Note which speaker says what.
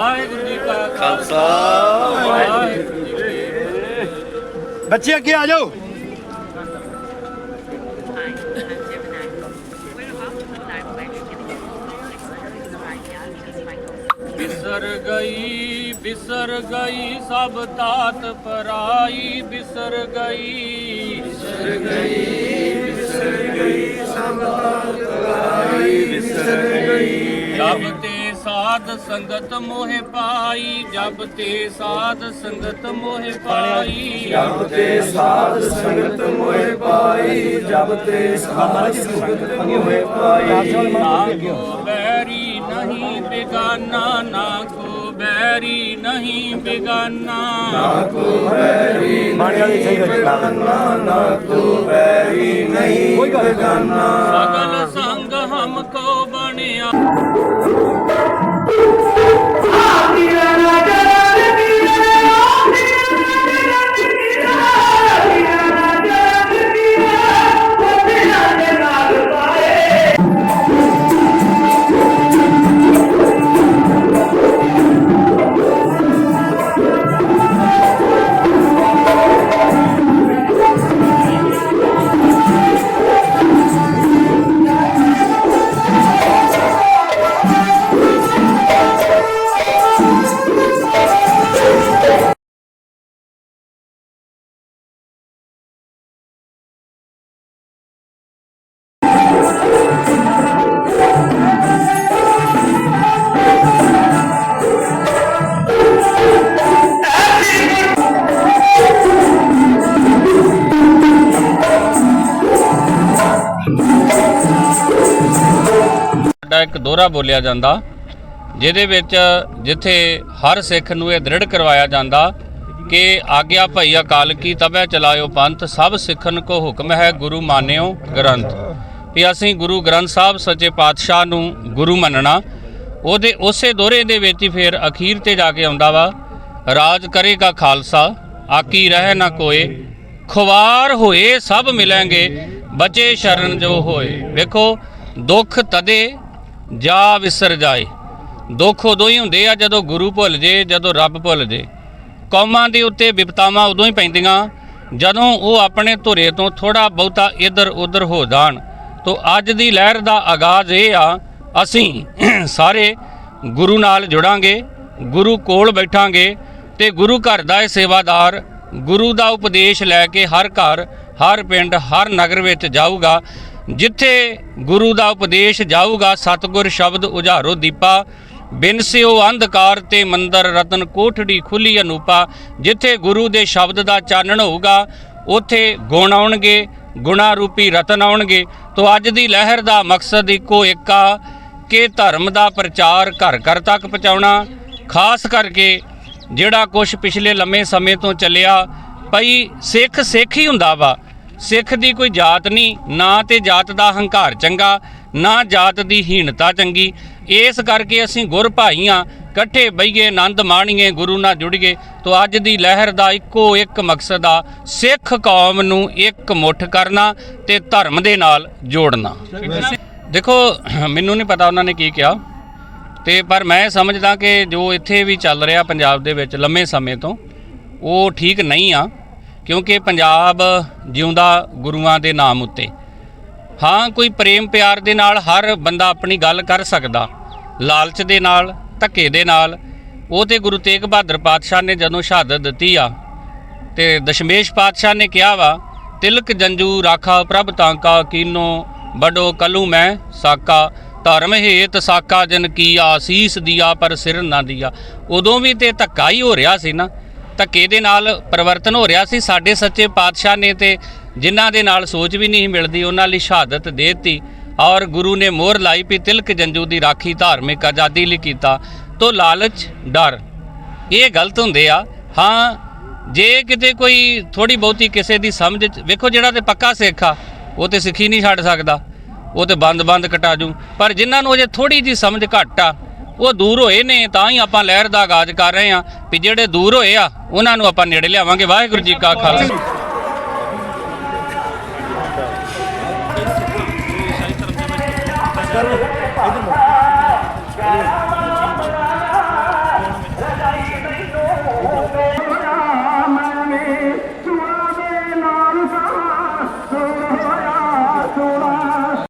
Speaker 1: ਵਾਹਿਗੁਰੂ ਜੀ ਕਾ ਖਾਲਸਾ ਵਾਹਿਗੁਰੂ ਬੱਚੇ ਅੱਗੇ ਆ ਜਾਓ।
Speaker 2: ਬਿਸਰ ਗਈ ਬਿਸਰ ਗਈ ਸਭ ਤਾਤ ਪਰਾਈ। ਬਿਸਰ ਗਈ ਬਿਸਰ ਗਈ ਬਿਸਰ ਗਈ ਸਭ ਤਾਤ ਪਰਾਈ। ਬਿਸਰ ਗਈ। ਜਬ ਤੇ ਸਾਧ ਸੰਗਤ ਮੋਹਿ ਪਾਈ ਜਬ ਤੇ ਸਾਧ ਸੰਗਤ ਮੋਹਿ ਪਾਈ।
Speaker 3: ਜਬ ਤੇ ਸਾਧ ਸੰਗਤ ਮੋਹਿ ਪਾਈ ਜਬ ਤੇ ਸਾਧ ਸੰਗਤ ਮੋਹਿ ਪਾਈ।
Speaker 2: ਨਾ ਕੋ ਬੈਰੀ ਨਹੀਂ ਬਿਗਾਨਾ ਨਾ ਕੋ ਬੈਰੀ ਨਹੀਂ ਬਿਗਾਨਾ।
Speaker 3: ਨਾ ਕੋ ਬੈਰੀ ਨਹੀਂ ਬਗਾਨਾ।
Speaker 2: ਸਗਲ ਸਾਡਾ ਇੱਕ ਦੋਹਰਾ ਬੋਲਿਆ ਜਾਂਦਾ, ਜਿਹਦੇ ਵਿੱਚ ਜਿੱਥੇ ਹਰ ਸਿੱਖ ਨੂੰ ਇਹ ਦ੍ਰਿੜ ਕਰਵਾਇਆ ਜਾਂਦਾ ਕਿ ਆਗਿਆ ਭਈ ਅਕਾਲ ਕੀ ਤਬੈ ਚਲਾਇਓ ਪੰਥ, ਸਭ ਸਿੱਖਨ ਕੋ ਹੁਕਮ ਹੈ ਗੁਰੂ ਮਾਨਿਓ ਗ੍ਰੰਥ। ਵੀ ਅਸੀਂ ਗੁਰੂ ਗ੍ਰੰਥ ਸਾਹਿਬ ਸੱਚੇ ਪਾਤਸ਼ਾਹ ਨੂੰ ਗੁਰੂ ਮੰਨਣਾ, ਉਹਦੇ ਉਸੇ ਦੋਹਰੇ ਦੇ ਵਿੱਚ ਹੀ ਫਿਰ ਅਖੀਰ ਤੇ ਜਾ ਕੇ ਆਉਂਦਾ ਵਾ, ਰਾਜ ਕਰੇਗਾ ਖਾਲਸਾ, ਆਕੀ ਰਹਿ ਨਾ ਕੋਏ, ਖੁਵਾਰ ਹੋਏ ਸਭ ਮਿਲਾਂਗੇ ਬਚੇ ਸ਼ਰਨ ਜੋ ਹੋਏ। ਵੇਖੋ, ਦੁੱਖ ਤਦੇ ਜਾ ਵਿਸਰ ਜਾਏ। ਦੁੱਖ ਉਦੋਂ ਹੀ ਹੁੰਦੇ ਆ ਜਦੋਂ ਗੁਰੂ ਭੁੱਲ ਜੇ, ਜਦੋਂ ਰੱਬ ਭੁੱਲ ਜੇ। ਕੌਮਾਂ ਦੇ ਉੱਤੇ ਵਿਪਤਾਵਾਂ ਉਦੋਂ ਹੀ ਪੈਂਦੀਆਂ, ਜਦੋਂ ਉਹ ਆਪਣੇ ਧੁਰੇ ਤੋਂ ਥੋੜਾ ਬਹੁਤਾ ਇੱਧਰ ਉੱਧਰ ਹੋ ਜਾਣ। ਤੋਂ ਅੱਜ ਦੀ ਲਹਿਰ ਦਾ ਆਗਾਜ਼ ਇਹ ਆ, ਅਸੀਂ ਸਾਰੇ ਗੁਰੂ ਨਾਲ ਜੁੜਾਂਗੇ, ਗੁਰੂ ਕੋਲ ਬੈਠਾਂਗੇ ਤੇ ਗੁਰੂ ਘਰ ਦਾ ਇਹ ਸੇਵਾਦਾਰ, ਗੁਰੂ ਦਾ ਉਪਦੇਸ਼ ਲੈ ਕੇ ਹਰ ਘਰ ਹਰ ਪਿੰਡ, ਹਰ ਨਗਰ ਵਿੱਚ ਜਾਊਗਾ, ਜਿੱਥੇ ਗੁਰੂ ਦਾ ਉਪਦੇਸ਼ ਜਾਊਗਾ, ਸਤਿਗੁਰ ਸ਼ਬਦ ਉਝਾਰੋ ਦੀਪਾ, ਬਿਨ ਸਿਓ ਅੰਧਕਾਰ ਤੇ ਮੰਦਰ ਰਤਨ ਕੋਠੜੀ ਖੁੱਲੀ ਅਨੂਪਾ, ਜਿੱਥੇ ਗੁਰੂ ਦੇ ਸ਼ਬਦ ਦਾ ਚਾਨਣ ਹੋਊਗਾ, ਉੱਥੇ ਗੁਣ ਆਉਣਗੇ, ਗੁਣਾ ਰੂਪੀ ਰਤਨ ਆਉਣਗੇ। ਤੋਂ ਅੱਜ ਦੀ ਲਹਿਰ ਦਾ ਮਕਸਦ ਇੱਕੋ ਇੱਕ ਆ, ਕਿ ਧਰਮ ਦਾ ਪ੍ਰਚਾਰ ਘਰ ਘਰ ਤੱਕ ਪਹੁੰਚਾਉਣਾ, ਖਾਸ ਕਰਕੇ ਜਿਹੜਾ ਕੁਝ ਪਿਛਲੇ ਲੰਮੇ ਸਮੇਂ ਤੋਂ ਚੱਲਿਆ, ਭਈ ਸਿੱਖ ਸਿੱਖ ਹੀ ਹੁੰਦਾ ਵਾ। ਸਿੱਖ ਦੀ ਕੋਈ ਜਾਤ ਨਹੀਂ, ਨਾ ਤੇ ਜਾਤ ਦਾ ਹੰਕਾਰ ਚੰਗਾ, ਨਾ ਜਾਤ ਦੀ ਹੀਣਤਾ ਚੰਗੀ। ਇਸ ਕਰਕੇ ਅਸੀਂ ਗੁਰ ਭਾਈਆਂ ਇਕੱਠੇ ਬਈਏ ਆਨੰਦ ਮਾਣੀਏ, ਗੁਰੂ ਨਾਲ ਜੁੜੀਏ ਤੋਂ ਅੱਜ ਦੀ ਲਹਿਰ ਦਾ ਇੱਕੋ ਇੱਕ ਮਕਸਦ ਆ, ਸਿੱਖ ਕੌਮ ਨੂੰ ਇੱਕ ਮੁੱਠ ਕਰਨਾ ਤੇ ਧਰਮ ਦੇ ਨਾਲ ਜੋੜਨਾ। ਦੇਖੋ, ਮੈਨੂੰ ਨਹੀਂ ਪਤਾ ਉਹਨਾਂ ਨੇ ਕੀ ਕਿਹਾ, ਤੇ ਪਰ ਮੈਂ ਸਮਝਦਾ ਕਿ ਜੋ ਇੱਥੇ ਵੀ ਚੱਲ ਰਿਹਾ ਪੰਜਾਬ ਦੇ ਵਿੱਚ ਲੰਮੇ ਸਮੇਂ ਤੋਂ, ਉਹ ਠੀਕ ਨਹੀਂ ਆ। ਕਿਉਂਕਿ ਪੰਜਾਬ ਜਿਉਂਦਾ ਗੁਰੂਆਂ ਦੇ ਨਾਮ ਉੱਤੇ। ਹਾਂ, ਕੋਈ ਪ੍ਰੇਮ ਪਿਆਰ ਦੇ ਨਾਲ ਹਰ ਬੰਦਾ ਆਪਣੀ ਗੱਲ ਕਰ ਸਕਦਾ। ਲਾਲਚ ਦੇ ਨਾਲ, ਧੱਕੇ ਦੇ ਨਾਲ। ਉਹ ਤੇ ਗੁਰੂ ਤੇਗ ਬਹਾਦਰ ਪਾਤਸ਼ਾਹ ਨੇ ਜਦੋਂ ਸ਼ਹਾਦਤ ਦਿੱਤੀ ਆ ਤੇ ਦਸ਼ਮੇਸ਼ ਪਾਤਸ਼ਾਹ ਨੇ ਕਿਹਾ ਵਾ, ਤਿਲਕ ਜੰਜੂ ਰਾਖਾ ਪ੍ਰਭ ਤਾਂਕਾ, ਕੀਨੋ ਬਡੋ ਕਲੂ ਮੈਂ ਸਾਕਾ। ਧਰਮ ਹੇਤ ਸਾਕਾ ਜਨ ਕੀ ਆਸੀਸ ਦਿਆ ਪਰ ਸਿਰ ਨਾ ਦਿਆ। ਉਦੋਂ ਵੀ ਤੇ ਧੱਕਾ ਹੀ ਹੋ ਰਿਹਾ ਸੀ ਨਾ। ਧੱਕੇ ਦੇ ਨਾਲ ਪਰਿਵਰਤਨ ਹੋ ਰਿਹਾ ਸੀ। ਸਾਡੇ ਸੱਚੇ ਪਾਤਸ਼ਾਹ ਨੇ ਤੇ ਜਿਨ੍ਹਾਂ ਦੇ ਨਾਲ ਸੋਚ ਵੀ ਨਹੀਂ ਮਿਲਦੀ, ਉਹਨਾਂ ਲਈ ਸ਼ਹਾਦਤ ਦੇ ਦਿੱਤੀ ਔਰ ਗੁਰੂ ਨੇ ਮੋਹਰ ਲਾਈ ਵੀ ਤਿਲਕ ਜੰਜੂ ਦੀ ਰਾਖੀ ਧਾਰਮਿਕ ਆਜ਼ਾਦੀ ਲਈ ਕੀਤਾ। ਤੋ ਲਾਲਚ, ਡਰ, ਇਹ ਗਲਤ ਹੁੰਦੇ ਆ। ਹਾਂ, ਜੇ ਕਿਤੇ ਕੋਈ ਥੋੜੀ ਬਹੁਤੀ ਕਿਸੇ ਦੀ ਸਮਝ ਵੇਖੋ ਜਿਹੜਾ ਤੇ ਪੱਕਾ ਸਿੱਖ ਆ, ਉਹ ਤੇ ਸਿੱਖੀ ਨਹੀਂ ਛੱਡ ਸਕਦਾ। ਉਹ ਤੇ ਬੰਦ-ਬੰਦ ਕਟਾ ਜੂ। ਪਰ ਜਿਨ੍ਹਾਂ ਨੂੰ ਅਜੇ ਥੋੜੀ ਜੀ ਸਮਝ ਘੱਟ ਆ ਉਹ ਦੂਰ ਹੋਏ ਨੇ, ਤਾਂ ਹੀ ਆਪਾਂ ਲਹਿਰ ਦਾ ਆਗਾਜ਼ ਕਰ ਰਹੇ ਆ ਵੀ ਜਿਹੜੇ ਦੂਰ ਹੋਏ ਆ, ਉਹਨਾਂ ਨੂੰ ਆਪਾਂ ਨੇੜੇ ਲਿਆਵਾਂਗੇ। ਵਾਹਿਗੁਰੂ ਜੀ ਕਾ ਖਾਲਸਾ।
Speaker 1: ਇਧਰ